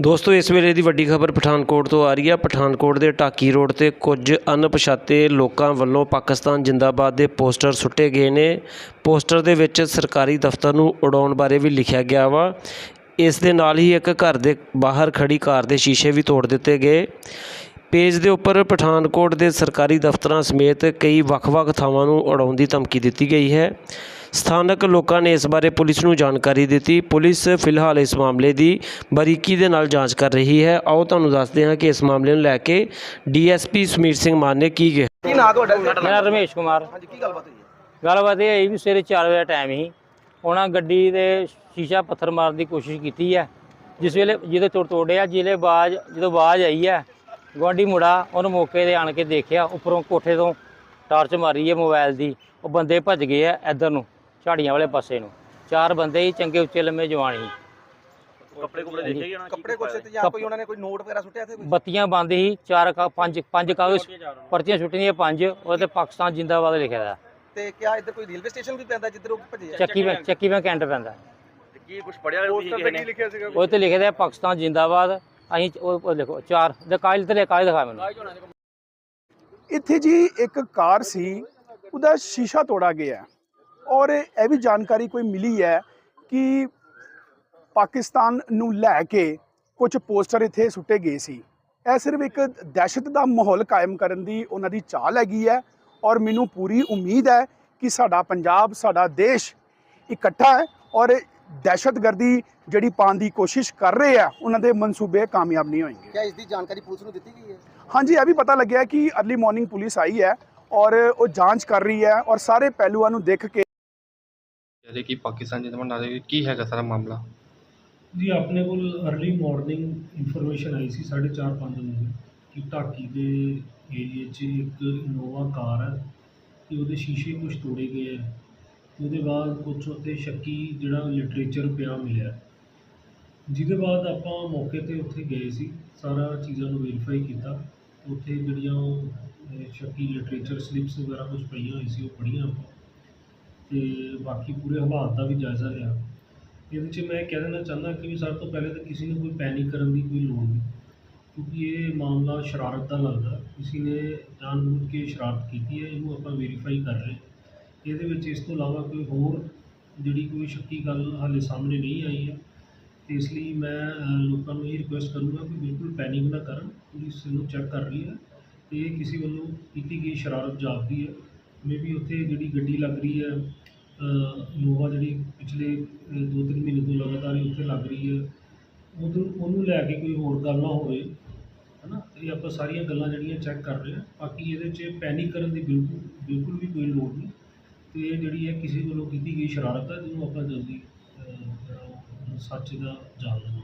ਦੋਸਤੋ, ਇਸ ਵੇਲੇ ਦੀ ਵੱਡੀ ਖਬਰ ਪਠਾਨਕੋਟ ਤੋਂ ਆ ਰਹੀ ਹੈ ਪਠਾਨਕੋਟ ਦੇ ਢਾਕੀ ਰੋਡ ਤੇ ਕੁਝ ਅਣਪਛਾਤੇ ਲੋਕਾਂ ਵੱਲੋਂ ਪਾਕਿਸਤਾਨ ਜਿੰਦਾਬਾਦ ਦੇ ਪੋਸਟਰ ਸੁੱਟੇ ਗਏ ਨੇ। ਪੋਸਟਰ ਦੇ ਵਿੱਚ ਸਰਕਾਰੀ ਦਫ਼ਤਰ ਨੂੰ ਉਡਾਉਣ ਬਾਰੇ ਵੀ ਲਿਖਿਆ ਗਿਆ ਵਾ। ਇਸ ਦੇ ਨਾਲ ਹੀ ਇੱਕ ਘਰ ਦੇ ਬਾਹਰ ਖੜੀ ਕਾਰ ਦੇ ਸ਼ੀਸ਼ੇ ਵੀ ਤੋੜ ਦਿੱਤੇ ਗਏ। ਪੇਜ ਦੇ ਉੱਪਰ ਪਠਾਨਕੋਟ ਦੇ ਸਰਕਾਰੀ ਦਫ਼ਤਰਾਂ ਸਮੇਤ ਕਈ ਵੱਖ-ਵੱਖ ਥਾਵਾਂ ਨੂੰ ਉਡਾਉਣ ਦੀ ਧਮਕੀ ਦਿੱਤੀ ਗਈ ਹੈ। ਸਥਾਨਕ ਲੋਕਾਂ ਨੇ ਇਸ ਬਾਰੇ ਪੁਲਿਸ ਨੂੰ ਜਾਣਕਾਰੀ ਦਿੱਤੀ। ਪੁਲਿਸ ਫਿਲਹਾਲ ਇਸ ਮਾਮਲੇ ਦੀ ਬਾਰੀਕੀ ਦੇ ਨਾਲ ਜਾਂਚ ਕਰ ਰਹੀ ਹੈ। ਆਓ ਤੁਹਾਨੂੰ ਦੱਸਦੇ ਹਾਂ ਕਿ ਇਸ ਮਾਮਲੇ ਨੂੰ ਲੈ ਕੇ ਡੀਐਸਪੀ ਸਮੀਰ ਸਿੰਘ ਮਾਨ ਨੇ ਕੀ ਕਿਹਾ। ਕੀ ਨਾਂ ਤੁਹਾਡਾ ਮੇਰਾ ਰਮੇਸ਼ ਕੁਮਾਰ। ਹਾਂਜੀ ਕੀ ਗੱਲਬਾਤ ਹੋਈ ਹੈ? ਗੱਲਬਾਤ ਇਹ ਹੈ ਵੀ ਸਵੇਰੇ 4 ਵਜੇ ਟਾਈਮ ਸੀ। ਉਹਨਾਂ ਗੱਡੀ ਦੇ ਸ਼ੀਸ਼ਾ ਪੱਥਰ ਮਾਰਨ ਦੀ ਕੋਸ਼ਿਸ਼ ਕੀਤੀ ਹੈ। ਜਿਸ ਵੇਲੇ ਜਿਹਦੇ ਤੋੜ ਤੋੜਿਆ ਜਿਹੜੇ ਬਾਜ ਜਦੋਂ ਬਾਜ ਆਈ ਹੈ ਗੁਆਂਢੀ ਮੁੰਡਾ ਉਹਨੂੰ ਮੌਕੇ ਤੇ ਆਣ ਕੇ ਦੇਖਿਆ। ਉੱਪਰੋਂ ਕੋਠੇ ਤੋਂ ਟਾਰਚ ਮਾਰੀ ਹੈ ਮੋਬਾਈਲ ਦੀ। ਉਹ ਬੰਦੇ ਭੱਜ ਗਏ ਆ ਇੱਧਰ ਨੂੰ। ਝਾੜੀਆਂ ਵਾਲੇ ਪਾਸੇ ਨੂੰ। ਚਾਰ ਬੰਦੇ ਹੀ ਚੰਗੇ ਉੱਚੇ ਲੰਮੇ ਜਵਾਨ ਸੀ। ਕੱਪੜੇ ਕੁਛ ਤੇ ਜਾਂ ਕੋਈ ਉਹਨਾਂ ਨੇ ਕੋਈ ਨੋਟ ਵਗੈਰਾ ਸੁੱਟਿਆ ਇੱਥੇ ਕੋਈ? ਬੱਤੀਆਂ ਬੰਦ ਸੀ ਚਾਰ ਕਾ ਪੰਜ ਪੰਜ ਕਾਗਜ਼ ਪਰਚੀਆਂ ਛੁੱਟੀਆਂ ਪੰਜ ਉਹਦੇ ਪਾਕਿਸਤਾਨ ਜਿੰਦਾਬਾਦ ਲਿਖਿਆ ਦਾ। ਤੇ ਕਿਆ ਇੱਧਰ ਕੋਈ ਰੇਲਵੇ ਸਟੇਸ਼ਨ ਵੀ ਪੈਂਦਾ ਜਿੱਧਰ ਉਹ ਭੱਜੇ ਆ? ਚੱਕੀ ਬੈਂਕ ਚੱਕੀ ਬੈਂਕ ਐਂਟਰ ਪੈਂਦਾ। ਕੀ ਕੁਝ ਪੜਿਆ ਪੋਸਟਰ ਤੇ ਕੀ ਲਿਖਿਆ ਸੀਗਾ? ਉਹ ਤੇ ਲਿਖਿਆ ਹੈ ਪਾਕਿਸਤਾਨ ਜਿੰਦਾਬਾਦ। ਅਸੀਂ ਉਹ ਉਹ ਦੇਖੋ ਚਾਰ ਦੇ ਕਾਗਜ਼ ਤੇ ਕਾਗਜ਼ ਦਿਖਾ ਮੈਨੂੰ। ਇੱਥੇ ਜੀ ਇੱਕ ਕਾਰ ਸੀ ਉਹਦਾ ਸ਼ੀਸ਼ਾ ਤੋੜਾ ਗਿਆ। ਹੈ। ਔਰ ਇਹ ਵੀ ਜਾਣਕਾਰੀ ਕੋਈ ਮਿਲੀ ਹੈ ਕਿ ਪਾਕਿਸਤਾਨ ਨੂੰ ਲੈ ਕੇ ਕੁਝ ਪੋਸਟਰ ਇੱਥੇ ਸੁੱਟੇ ਗਏ ਸੀ। ਇਹ ਸਿਰਫ ਇੱਕ ਦਹਿਸ਼ਤ ਦਾ ਮਾਹੌਲ ਕਾਇਮ ਕਰਨ ਦੀ ਉਹਨਾਂ ਦੀ ਚਾਲ ਹੈਗੀ ਹੈ ਔਰ ਮੈਨੂੰ ਪੂਰੀ ਉਮੀਦ ਹੈ ਕਿ ਸਾਡਾ ਪੰਜਾਬ ਸਾਡਾ ਦੇਸ਼ ਇਕੱਠਾ ਹੈ ਔਰ ਦਹਿਸ਼ਤਗਰਦੀ ਜਿਹੜੀ ਪਾਉਣ ਦੀ ਕੋਸ਼ਿਸ਼ ਕਰ ਰਹੇ ਆ ਉਹਨਾਂ ਦੇ ਮਨਸੂਬੇ ਕਾਮਯਾਬ ਨਹੀਂ ਹੋਣਗੇ ਕਿਆ ਇਸ ਦੀ ਜਾਣਕਾਰੀ ਪੁਲਿਸ ਨੂੰ ਦਿੱਤੀ ਗਈ ਹੈ? ਹਾਂਜੀ ਇਹ ਵੀ ਪਤਾ ਲੱਗਿਆ ਕਿ ਅਰਲੀ ਮਾਰਨਿੰਗ ਪੁਲਿਸ ਆਈ ਹੈ ਔਰ ਉਹ ਜਾਂਚ ਕਰ ਰਹੀ ਹੈ ਔਰ ਸਾਰੇ ਪਹਿਲੂਆਂ ਨੂੰ ਦੇਖ ਕੇ ਜਿਹੜੇ ਕਿ ਪਾਕਿਸਤਾਨ ਜਿੱਦਾਂ ਬਣਾ ਦੇ ਕੀ ਹੈਗਾ ਸਾਰਾ ਮਾਮਲਾ? ਜੀ, ਆਪਣੇ ਕੋਲ ਅਰਲੀ ਮਾਰਨਿੰਗ ਇਨਫੋਰਮੇਸ਼ਨ ਆਈ ਸੀ 4:30 5 ਵਜੇ, ਕਿ ਢਾਕੀ ਦੇ ਏਰੀਏ 'ਚ ਇੱਕ ਇਨੋਵਾ ਕਾਰ ਹੈ ਤੇ ਉਹਦੇ ਸ਼ੀਸ਼ੇ ਕੁਝ ਤੋੜੇ ਗਏ ਹੈ ਤੇ ਉਹਦੇ ਬਾਅਦ ਕੁਝ ਉੱਤੇ ਸ਼ੱਕੀ ਜਿਹੜਾ ਲਿਟਰੇਚਰ ਪਿਆ ਮਿਲਿਆ ਜਿਹਦੇ ਬਾਅਦ ਆਪਾਂ ਮੌਕੇ ਤੇ ਉੱਥੇ ਗਏ ਸੀ, ਸਾਰਾ ਚੀਜ਼ਾਂ ਨੂੰ ਵੈਰੀਫਾਈ ਕੀਤਾ, ਉੱਥੇ ਜਿਹੜੀਆਂ ਉਹ ਸ਼ੱਕੀ ਲਿਟਰੇਚਰ ਸਲਿੱਪਸ ਵਗੈਰਾ ਕੁਝ ਪਈਆਂ ਹੋਈ ਸੀ, ਉਹ ਪੜ੍ਹੀਆਂ ਆਪਾਂ। ਅਤੇ ਬਾਕੀ ਪੂਰੇ ਹਾਲਾਤ ਦਾ ਵੀ ਜਾਇਜ਼ਾ ਲਿਆ। ਇਹਦੇ 'ਚ ਮੈਂ ਕਹਿ ਦੇਣਾ ਚਾਹੁੰਦਾ ਕਿ ਵੀ ਸਭ ਤੋਂ ਪਹਿਲੇ ਤਾਂ ਕਿਸੇ ਨੂੰ ਕੋਈ ਪੈਨਿਕ ਕਰਨ ਦੀ ਕੋਈ ਲੋੜ ਨਹੀਂ, ਕਿਉਂਕਿ ਇਹ ਮਾਮਲਾ ਸ਼ਰਾਰਤ ਦਾ ਲੱਗਦਾ। ਕਿਸੇ ਨੇ ਜਾਣਬੁੱਝ ਕੇ ਸ਼ਰਾਰਤ ਕੀਤੀ ਹੈ, ਇਹਨੂੰ ਆਪਾਂ ਵੈਰੀਫਾਈ ਕਰ ਰਹੇ ਇਹਦੇ ਵਿੱਚ ਇਸ ਤੋਂ ਇਲਾਵਾ ਕੋਈ ਹੋਰ ਜਿਹੜੀ ਕੋਈ ਸ਼ੱਕੀ ਗੱਲ ਹਾਲੇ ਸਾਹਮਣੇ ਨਹੀਂ ਆਈ ਹੈ। ਤੇ ਇਸ ਲਈ ਮੈਂ ਲੋਕਾਂ ਨੂੰ ਇਹ ਰਿਕੁਐਸਟ ਕਰੂੰਗਾ ਕਿ ਬਿਲਕੁਲ ਪੈਨਿਕ ਨਾ ਕਰਨ, ਪੁਲਿਸ ਇਹਨੂੰ ਚੈੱਕ ਕਰ ਰਹੀ ਹੈ ਤੇ ਇਹ ਕਿਸੇ ਵੱਲੋਂ ਕੀਤੀ ਗਈ ਸ਼ਰਾਰਤ ਜਾਪਦੀ ਹੈ। ਮੇਬੀ ਉੱਥੇ ਜਿਹੜੀ ਗੱਡੀ ਲੱਗ ਰਹੀ ਹੈ ਇਨੋਵਾ ਜਿਹੜੀ ਪਿਛਲੇ ਅ, ਦੋ ਤਿੰਨ ਮਹੀਨੇ ਤੋਂ ਲਗਾਤਾਰ ਹੀ ਉੱਥੇ ਲੱਗ ਰਹੀ ਹੈ। ਉਹਨੂੰ ਉਹਨੂੰ ਲੈ ਕੇ ਕੋਈ ਹੋਰ ਗੱਲ ਨਾ ਹੋਵੇ ਹਨਾ? ਇਹ ਆਪਾਂ ਸਾਰੀਆਂ ਗੱਲਾਂ ਜਿਹੜੀਆਂ ਚੈੱਕ ਕਰ ਰਹੇ ਹਾਂ। ਬਾਕੀ ਇਹਦੇ 'ਚ ਪੈਨਿਕ ਕਰਨ ਦੀ ਬਿਲਕੁਲ ਬਿਲਕੁਲ ਵੀ ਕੋਈ ਲੋੜ ਨਹੀਂ। ਤੇ ਇਹ ਜਿਹੜੀ ਹੈ ਕਿਸੇ ਵੱਲੋਂ ਕੀਤੀ ਗਈ ਸ਼ਰਾਰਤ ਹੈ ਜਿਹਨੂੰ ਆਪਾਂ ਜਲਦੀ ਸੱਚ ਦਾ ਜਾਣ ਲਵਾਂਗੇ